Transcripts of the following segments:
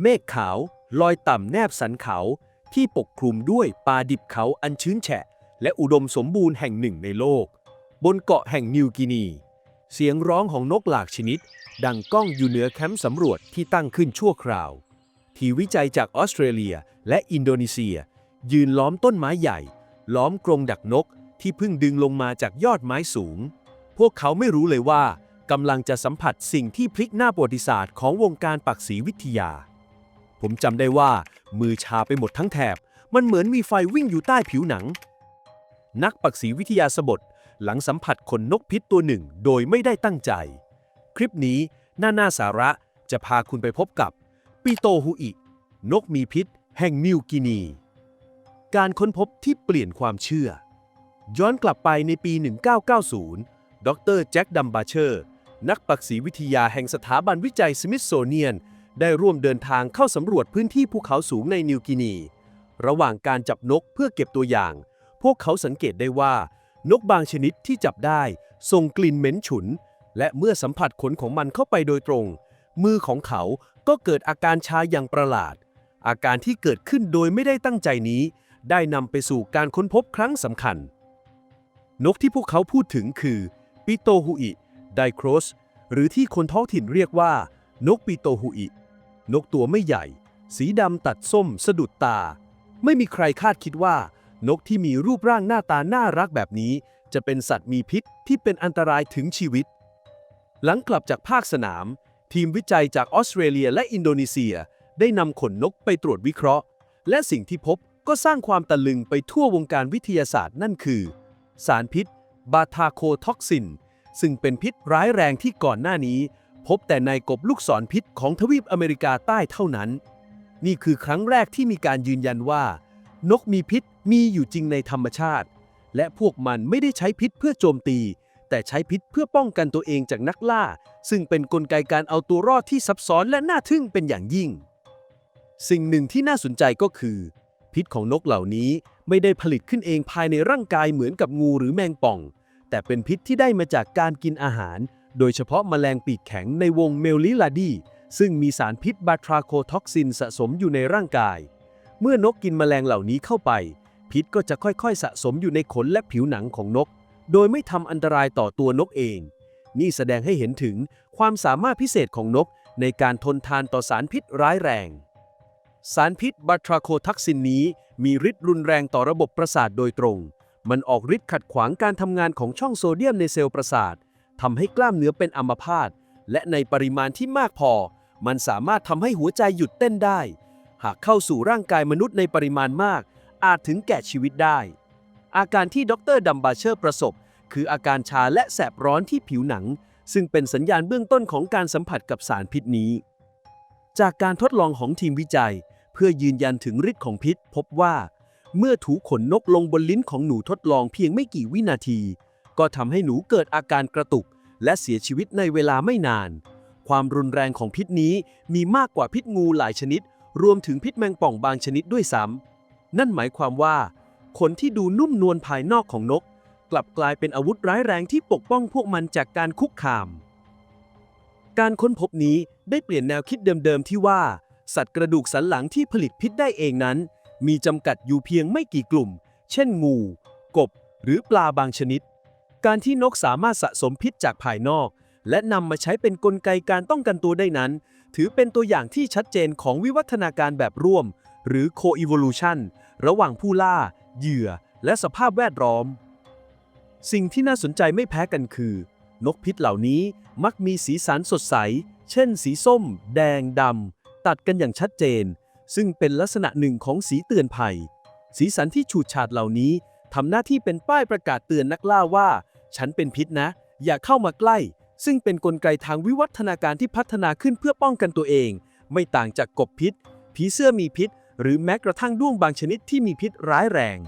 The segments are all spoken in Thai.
เมฆขาว ลอยต่ำแนบสันเขา ที่ปกคลุมด้วยป่าดิบเขาอันชื้นแฉะ และอุดมสมบูรณ์แห่งหนึ่งในโลก บนเกาะแห่งนิวกินี เสียงร้องของนกหลากชนิด ดังก้องอยู่เหนือแคมป์สำรวจที่ตั้งขึ้นชั่วคราว ทีวิจัยจากออสเตรเลียและอินโดนีเซีย ยืนล้อมต้นไม้ใหญ่ ล้อมกรงดักนกที่เพิ่งดึงลงมาจากยอดไม้สูง พวกเขาไม่รู้เลยว่ากำลังจะสัมผัสสิ่งที่พลิกหน้าประวัติศาสตร์ของวงการปักษีวิทยา ผมจำได้ว่ามือชาไปหมดทั้งแถบ มันเหมือนมีไฟวิ่งอยู่ใต้ผิวหนัง นักปักษีวิทยาสบทหลังสัมผัสขนนกพิษตัวหนึ่งโดยไม่ได้ตั้งใจ คลิปนี้น่าน่าสาระจะพาคุณไปพบกับปิโตฮุอิ นกมีพิษ แห่งนิวกินี การค้นพบที่เปลี่ยนความเชื่อ ย้อนกลับไปในปี 1990 ดรแจ็คดัมบาเชอร์ นักปักษีวิทยาแห่งสถาบันวิจัยสมิธโซเนียน ได้ร่วมเดินทางเข้าสำรวจพื้นที่ภูเขาสูงในนิวกินี ระหว่างการจับนกเพื่อเก็บตัวอย่าง พวกเขาสังเกตได้ว่า นกบางชนิดที่จับได้ส่งกลิ่นเหม็นฉุน และเมื่อสัมผัสขนของมันเข้าไปโดยตรง มือของเขาก็เกิดอาการชาอย่างประหลาด อาการที่เกิดขึ้นโดยไม่ได้ตั้งใจนี้ ได้นำไปสู่การค้นพบครั้งสำคัญ นกที่พวกเขาพูดถึงคือปิโตฮุอิไดโครสหรือที่คนท้องถิ่นเรียกว่า นกปิโตฮุอิ นกตัวไม่ใหญ่ สีดำตัดส้มสะดุดตา ไม่มีใครคาดคิดว่า นกที่มีรูปร่างหน้าตาน่ารักแบบนี้ จะเป็นสัตว์มีพิษที่เป็นอันตรายถึงชีวิต หลังกลับจากภาคสนาม ทีมวิจัยจากออสเตรเลียและอินโดนีเซีย ได้นำขนนกไปตรวจวิเคราะห์ และสิ่งที่พบก็สร้างความตะลึงไปทั่ววงการวิทยาศาสตร์นั่นคือ สารพิษ บาทาโคท็อกซิน ซึ่งเป็นพิษร้ายแรงที่ก่อนหน้านี้ พบแต่ในกบลูกศรพิษของทวีปอเมริกาใต้เท่านั้น นี่คือครั้งแรกที่มีการยืนยันว่า นกมีพิษมีอยู่จริงในธรรมชาติ และพวกมันไม่ได้ใช้พิษเพื่อโจมตี แต่ใช้พิษเพื่อป้องกันตัวเองจากนักล่า ซึ่งเป็นนกลไกการเอาตัวรอดที่ซับซ้อนและน่าทึ่งเป็นอย่างยิ่ง สิ่งหนึ่งที่น่าสนใจก็คือ พิษของนกเหล่านี้ไม่ได้ผลิตขึ้นเองภายในร่างกายเหมือนกับงูหรือแมงป่อง แต่เป็นพิษที่ได้มาจากการกินอาหาร โดยเฉพาะแมลงปีกแข็งในวงเมลลิลาดี ซึ่งมีสารพิษบาทราโคท็อกซินสะสมอยู่ในร่างกาย เมื่อนกกินแมลงเหล่านี้เข้าไป พิษก็จะค่อยๆ สะสมอยู่ในขนและผิวหนังของนก โดยไม่ทำอันตรายต่อตัวนกเอง นี่แสดงให้เห็นถึงความสามารถพิเศษของนกในการทนทานต่อสารพิษร้ายแรง สารพิษบาทราโคทักซินนี้มีฤทธิ์รุนแรงต่อระบบประสาทโดยตรง มันออกฤทธิ์ขัดขวางการทำงานของช่องโซเดียมในเซลล์ประสาท ทำให้กล้ามเนื้อเป็นอัมพาตและในปริมาณที่มากพอ มันสามารถทำให้หัวใจหยุดเต้นได้ หากเข้าสู่ร่างกายมนุษย์ในปริมาณมาก อาจถึงแก่ชีวิตได้ อาการที่ดรดัมบาเชอร์ประสบ คืออาการชาและแสบร้อนที่ผิวหนัง ซึ่งเป็นสัญญาณเบื้องต้นของการสัมผัสกับสารพิษนี้ จากการทดลองของทีมวิจัย เพื่อยืนยันถึงฤทธิ์ของพิษ พบว่า เมื่อถูขนนกลงบนลิ้นของหนูทดลองเพียงไม่กี่วินาที ก็ทำให้หนูเกิดอาการกระตุก และเสียชีวิตในเวลาไม่นาน ความรุนแรงของพิษนี้มีมากกว่าพิษงูหลายชนิด รวมถึงพิษแมงป่องบางชนิดด้วยซ้ำนั่นหมายความว่า ขนที่ดูนุ่มนวลภายนอกของนก กลับกลายเป็นอาวุธร้ายแรงที่ปกป้องพวกมันจากการคุกคาม การค้นพบนี้ได้เปลี่ยนแนวคิดเดิมๆที่ว่า สัตว์กระดูกสันหลังที่ผลิตพิษได้เองนั้น มีจำกัดอยู่เพียงไม่กี่กลุ่ม เช่นงู กบ หรือปลาบางชนิด การที่นกสามารถสะสมพิษจากภายนอก และนำมาใช้เป็นนกลไกการป้องกันตัวได้นั้น ถือเป็นตัวอย่างที่ชัดเจนของวิวัฒนาการแบบร่วม หรือ co-evolution ระหว่างผู้ล่า เหยื่อ และสภาพแวดล้อม สิ่งที่น่าสนใจไม่แพ้กันคือ นกพิษเหล่านี้มักมีสีสันสดใส เช่น สีส้ม แดงดำตัดกันอย่างชัดเจน ซึ่งเป็นลักษณะหนึ่งของสีเตือนภัย สีสันที่ฉูดฉาดเหล่านี้ทำหน้าที่เป็นป้ายประกาศเตือนนักล่าว่า ฉันเป็นพิษนะ อย่าเข้ามาใกล้ ซึ่งเป็นนกลไกทางวิวัฒนาการที่พัฒนาขึ้นเพื่อป้องกันตัวเอง ไม่ต่างจากกบพิษ ผีเสื้อมีพิษ หรือแม้กระทั่งด้วงบางชนิดที่มีพิษร้ายแรง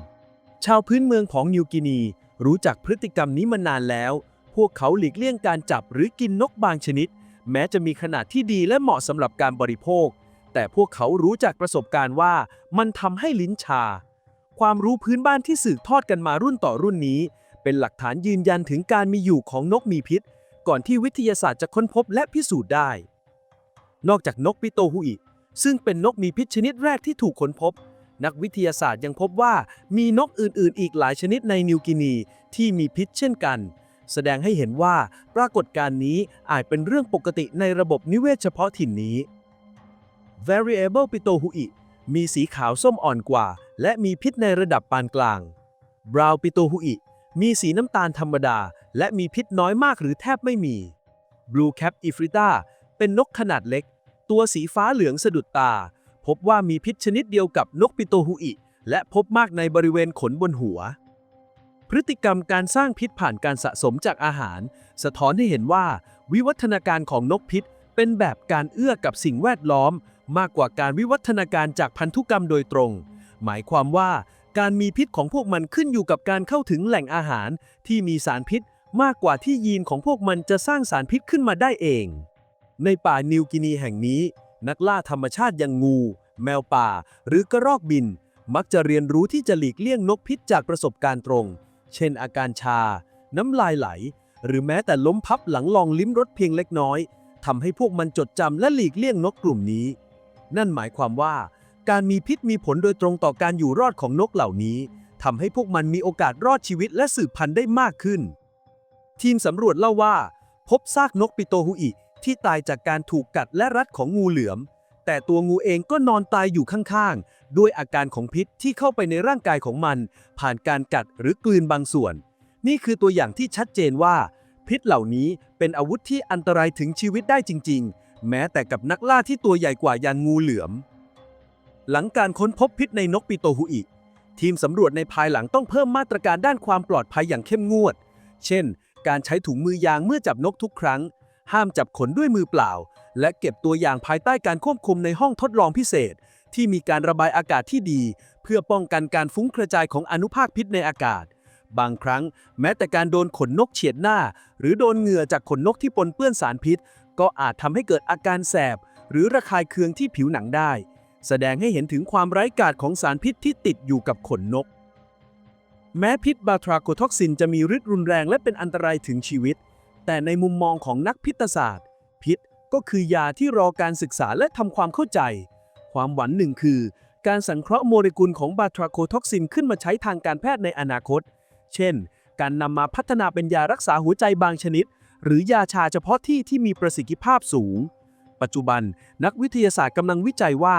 ชาวพื้นเมืองของนิวกินี รู้จักพฤติกรรมนี้มานานแล้ว พวกเขาหลีกเลี่ยงการจับหรือกินนกบางชนิด แม้จะมีขนาดที่ดีและเหมาะสำหรับการบริโภค แต่พวกเขารู้จากประสบการณ์ว่ามันทำให้ลิ้นชา ความรู้พื้นบ้านที่สืบทอดกันมารุ่นต่อรุ่นนี้ เป็นหลักฐานยืนยันถึงการมีอยู่ของนกมีพิษ ก่อนที่วิทยาศาสตร์จะค้นพบและพิสูจน์ได้ นอกจากนกปิโตฮุอิซึ่งเป็นนกมีพิษชนิดแรกที่ถูกค้นพบ นักวิทยาศาสตร์ยังพบว่ามีนกอื่นๆ อีกหลายชนิดในนิวกินีที่มีพิษเช่นกัน แสดงให้เห็นว่าปรากฏการณ์นี้อาจเป็นเรื่องปกติในระบบนิเวศเฉพาะถิ่นนี้ Variable p i t o h u i มีสีขาวส้มอ่อนกว่า และมีพิษในระดับปานกลาง Brown p i t o h u i มีสีน้ำตาลธรรมดา และมีพิษน้อยมากหรือแทบไม่มี Blue Cap Ifrita เป็นนกขนาดเล็ก ตัวสีฟ้าเหลืองสะดุดตา พบว่ามีพิษชนิดเดียวกับนกปิโตหุอิ และพบมากในบริเวณขนบนหัว พฤติกรรมการสร้างพิษผ่านการสะสมจากอาหาร สะท้อนให้เห็นว่า วิวัฒนาการของนกพิษ เป็นแบบการเอื้อกับสิ่งแวดล้อม มากกว่าการวิวัฒนาการจากพันธุกรรมโดยตรง หมายความว่า การมีพิษของพวกมันขึ้นอยู่กับการเข้าถึงแหล่งอาหารที่มีสารพิษมากกว่าที่ยีนของพวกมันจะสร้างสารพิษขึ้นมาได้เอง ในป่านิวกินีแห่งนี้ นักล่าธรรมชาติอย่างงู แมวป่า หรือกระรอกบิน มักจะเรียนรู้ที่จะหลีกเลี่ยงนกพิษจากประสบการณ์ตรง เช่นอาการชา น้ำลายไหล หรือแม้แต่ล้มพับหลังลองลิ้มรสเพียงเล็กน้อยทำให้พวกมันจดจำและหลีกเลี่ยงนกกลุ่มนี้ นั่นหมายความว่า การมีพิษมีผลโดยตรงต่อการอยู่รอดของนกเหล่านี้ทำให้พวกมันมีโอกาสรอดชีวิตและสืบพันธุ์ได้มากขึ้น ทีมสำรวจเล่าว่า พบซากนกปิโตหุอิที่ตายจากการถูกกัดและรัดของงูเหลือม แต่ตัวงูเองก็นอนตายอยู่ข้างๆ ด้วยอาการของพิษที่เข้าไปในร่างกายของมัน ผ่านการกัดหรือกลืนบางส่วน นี่คือตัวอย่างที่ชัดเจนว่า พิษเหล่านี้เป็นอาวุธที่อันตรายถึงชีวิตได้จริง ๆ แม้แต่กับนักล่าที่ตัวใหญ่กว่ายางงูเหลือม หลังการค้นพบพิษในนกปิโตหุอิ ทีมสำรวจในภายหลังต้องเพิ่มมาตรการด้านความปลอดภัยอย่างเข้มงวด เช่น การใช้ถุงมือยางเมื่อจับนกทุกครั้ง ห้ามจับขนด้วยมือเปล่า และเก็บตัวอย่างภายใต้การควบคุมในห้องทดลองพิเศษ ที่มีการระบายอากาศที่ดี เพื่อป้องกันการฟุ้งกระจายของอนุภาคพิษในอากาศ บางครั้ง แม้แต่การโดนขนนกเฉียดหน้า หรือโดนเหงื่อจากขนนกที่ปนเปื้อนสารพิษ ก็อาจทำให้เกิดอาการแสบ หรือระคายเคืองที่ผิวหนังได้ แสดงให้เห็นถึงความไร้กาจของสารพิษที่ติดอยู่กับขนนก แม้พิษบาทราโคท็อกซินจะมีฤทธิ์รุนแรงและเป็นอันตรายถึงชีวิต แต่ในมุมมองของนักพิษศาสตร์ พิษก็คือยาที่รอการศึกษาและทำความเข้าใจ ความหวังหนึ่งคือ การสังเคราะห์โมเลกุลของบาทราโคท็อกซินขึ้นมาใช้ทางการแพทย์ในอนาคต เช่น การนำมาพัฒนาเป็นยารักษาหัวใจบางชนิด หรือยาชาเฉพาะที่ที่มีประสิทธิภาพสูง ปัจจุบันนักวิทยาศาสตร์กำลังวิจัยว่า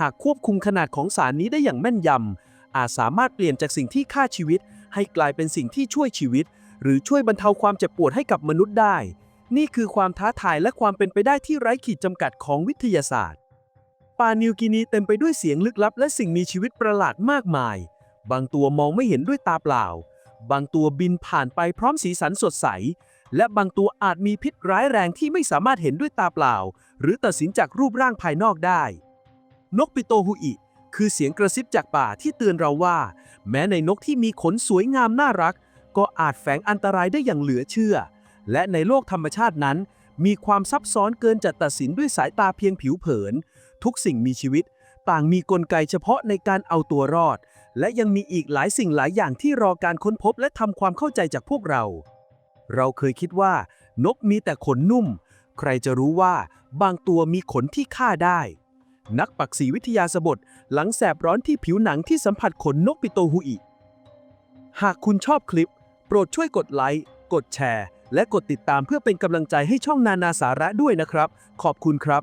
หากควบคุมขนาดของสารนี้ได้อย่างแม่นยำ อาจสามารถเปลี่ยนจากสิ่งที่ฆ่าชีวิต ให้กลายเป็นสิ่งที่ช่วยชีวิต หรือช่วยบรรเทาความเจ็บปวดให้กับมนุษย์ได้ นี่คือความท้าทายและความเป็นไปได้ที่ไร้ขีดจำกัดของวิทยาศาสตร์ ปานิวกินีเต็มไปด้วยเสียงลึกลับ และสิ่งมีชีวิตประหลาดมากมาย บางตัวมองไม่เห็นด้วยตาเปล่า บางตัวบินผ่านไปพร้อมสีสันสดใสและบางตัวอาจมีพิษร้ายแรงที่ไม่สามารถเห็นด้วยตาเปล่า หรือตัดสินจากรูปร่างภายนอกได้ นกปิโตหุอิ คือเสียงกระซิบจากป่าที่เตือนเราว่า แม้ในนกที่มีขนสวยงามน่ารัก ก็อาจแฝงอันตรายได้อย่างเหลือเชื่อ และในโลกธรรมชาตินั้น มีความซับซ้อนเกินจะตัดสินด้วยสายตาเพียงผิวเผิน ทุกสิ่งมีชีวิต ต่างมีกลไกเฉพาะในการเอาตัวรอด และยังมีอีกหลายสิ่งหลายอย่างที่รอการค้นพบและทำความเข้าใจจากพวกเรา เราเคยคิดว่า นกมีแต่ขนนุ่ม ใครจะรู้ว่า บางตัวมีขนที่ฆ่าได้ นักปักษีวิทยาสบทหลังแสบร้อนที่ผิวหนังที่สัมผัสขนนกปิโตหุอิ หากคุณชอบคลิป โปรดช่วยกดไลค์ กดแชร์ และกดติดตามเพื่อเป็นกำลังใจให้ช่องนานาสาระด้วยนะครับ ขอบคุณครับ